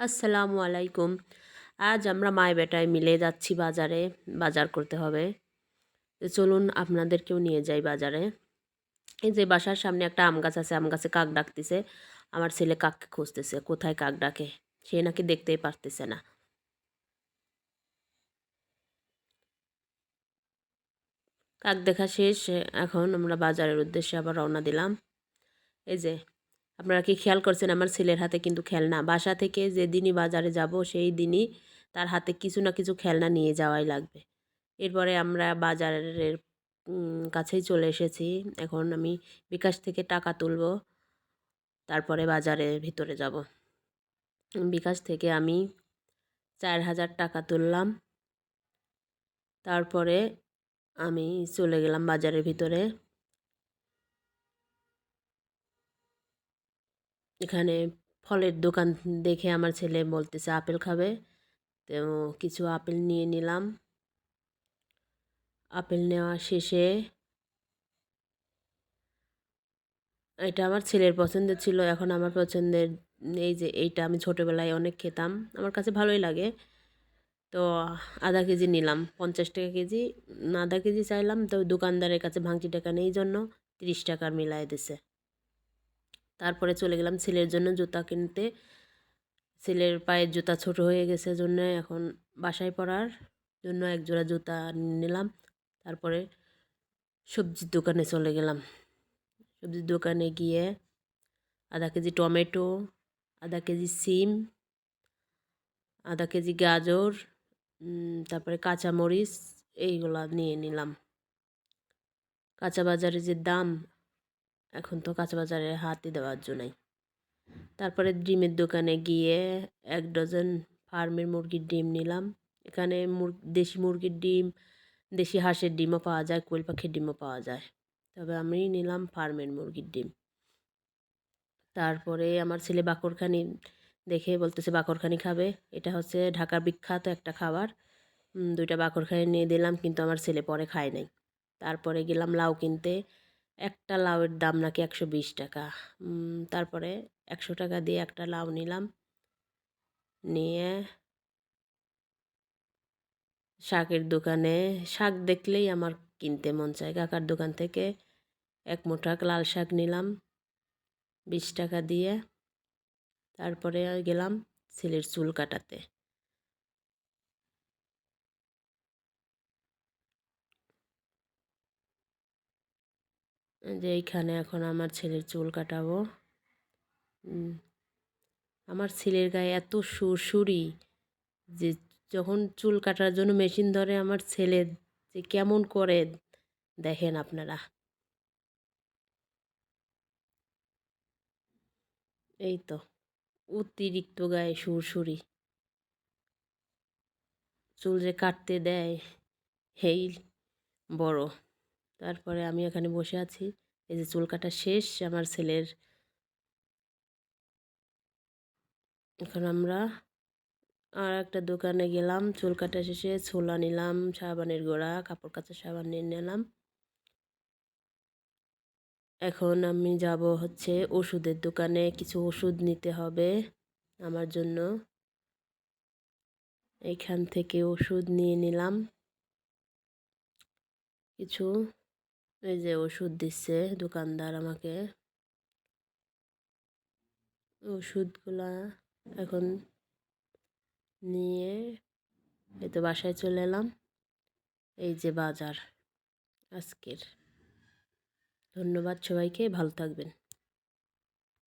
আসসালামু আলাইকুম। আজ আমরা মায় বেটায় মিলে যাচ্ছি বাজারে, বাজার করতে হবে। চলুন আপনাদেরকেও নিয়ে যাই বাজারে। এই যে বাসার সামনে একটা আম গাছ আছে, আম গাছে কাক ডাকতেছে। আমার ছেলে কাককে খুঁজতেছে, কোথায় কাক ডাকে? সে নাকি দেখতেই পারতেছে না। কাক দেখা শেষ, এখন আমরা বাজারের উদ্দেশ্যে আবার রওনা দিলাম। এই যে আপনারা কি খেয়াল করছেন? আমার ছেলের হাতে কিন্তু খেলনা। বাসা থেকে যেদিনই বাজারে যাব, সেই দিনই তার হাতে কিছু না কিছু খেলনা নিয়ে যাওয়াই লাগবে। এরপরে আমরা বাজারের কাছেই চলে এসেছি। এখন আমি বিকাশ থেকে টাকা তুলব, তারপরে বাজারের ভিতরে যাব। বিকাশ থেকে আমি চার হাজার টাকা তুললাম। তারপরে আমি চলে গেলাম বাজারের ভিতরে। এখানে ফলের দোকান দেখে আমার ছেলে বলতেছে, আপেল খাবে? তো কিছু আপেল নিয়ে নিলাম। আপেল নেওয়া শেষে এটা আমার ছেলের পছন্দের ছিল। এখন আমার পছন্দের এই যে এইটা আমি ছোটোবেলায় অনেক খেতাম। আমার কাছে ভালোই লাগে। তো আধা কেজি নিলাম, পঞ্চাশ টাকা কেজি। আধা কেজি চাইলাম, তো দোকানদারের কাছে ভাঙচি টাকা নেই জন্য তিরিশ টাকার মিলাই দিছে। তারপরে চলে গেলাম ছেলের জন্য জুতা কিনতে। ছেলের পায়ের জুতা ছোট হয়ে গেছে জন্য এখন বাসায় পরার জন্য এক জোড়া জুতা নিলাম। তারপরে সবজির দোকানে চলে গেলাম। সবজির দোকানে গিয়ে আধা কেজি টমেটো, আধা কেজি সিম, আধা কেজি গাজর তারপরে কাঁচামরিচ, এইগুলা নিয়ে নিলাম। কাঁচা বাজারে যে দাম এখন তো কাঁচা বাজারে হাতই দেওয়ার জন্য নাই। তারপরে ডিমের দোকানে গিয়ে এক ডজন ফার্মের মুরগির ডিম নিলাম। এখানে দেশি মুরগির ডিম, দেশি হাঁসের ডিমও পাওয়া যায়, কোয়েল পাখির ডিমও পাওয়া যায়। তবে আমি নিলাম ফার্মের মুরগির ডিম। তারপরে আমার ছেলে বাকরখানি দেখে বলতেছে, বাকরখানি খাবে? এটা হচ্ছে ঢাকার বিখ্যাত একটা খাবার। দুইটা বাকরখানি নিয়ে দিলাম, কিন্তু আমার ছেলে পরে খায় নাই। তারপরে গেলাম লাউ কিনতে। একটা লাউয়ের দাম নাকি একশো বিশ টাকা। তারপরে একশো টাকা দিয়ে একটা লাউ নিলাম। নিয়ে শাকের দোকানে, শাক দেখলেই আমার কিনতে মন চায়। কাকার দোকান থেকে এক মুঠা লাল শাক নিলাম বিশ টাকা দিয়ে। তারপরে গেলাম ছেলের চুল কাটাতে। যে এইখানে এখন আমার ছেলের চুল কাটাবো। আমার ছেলের গায়ে এত সুরসুরি যে যখন চুল কাটার জন্য মেশিন ধরে আমার ছেলে যে কেমন করে দেখেন আপনারা। এই তো, অতিরিক্ত গায়ে সুরসুরি চুল যে কাটতে দেয় এই বড়। তারপরে আমি এখানে বসে আছি। এই যে চুল কাটা শেষ, আমার ছেলের এখন আমরা আর একটা দোকানে গেলাম, চুল কাটা শেষে ছোলা নিলাম, সাবানের গোড়া, কাপড় কাচা সাবান নিয়ে নিলাম। এখন আমি যাব হচ্ছে ওষুধের দোকানে, কিছু ওষুধ নিতে হবে আমার জন্য। এইখান থেকে ওষুধ নিয়ে নিলাম। কিছু এই যে ওষুধ দিচ্ছে দোকানদার আমাকে। ওষুধগুলা এখন নিয়ে এই তো বাসায় চলে এলাম। এই যে বাজার, আজকের। ধন্যবাদ সবাইকে, ভালো থাকবেন।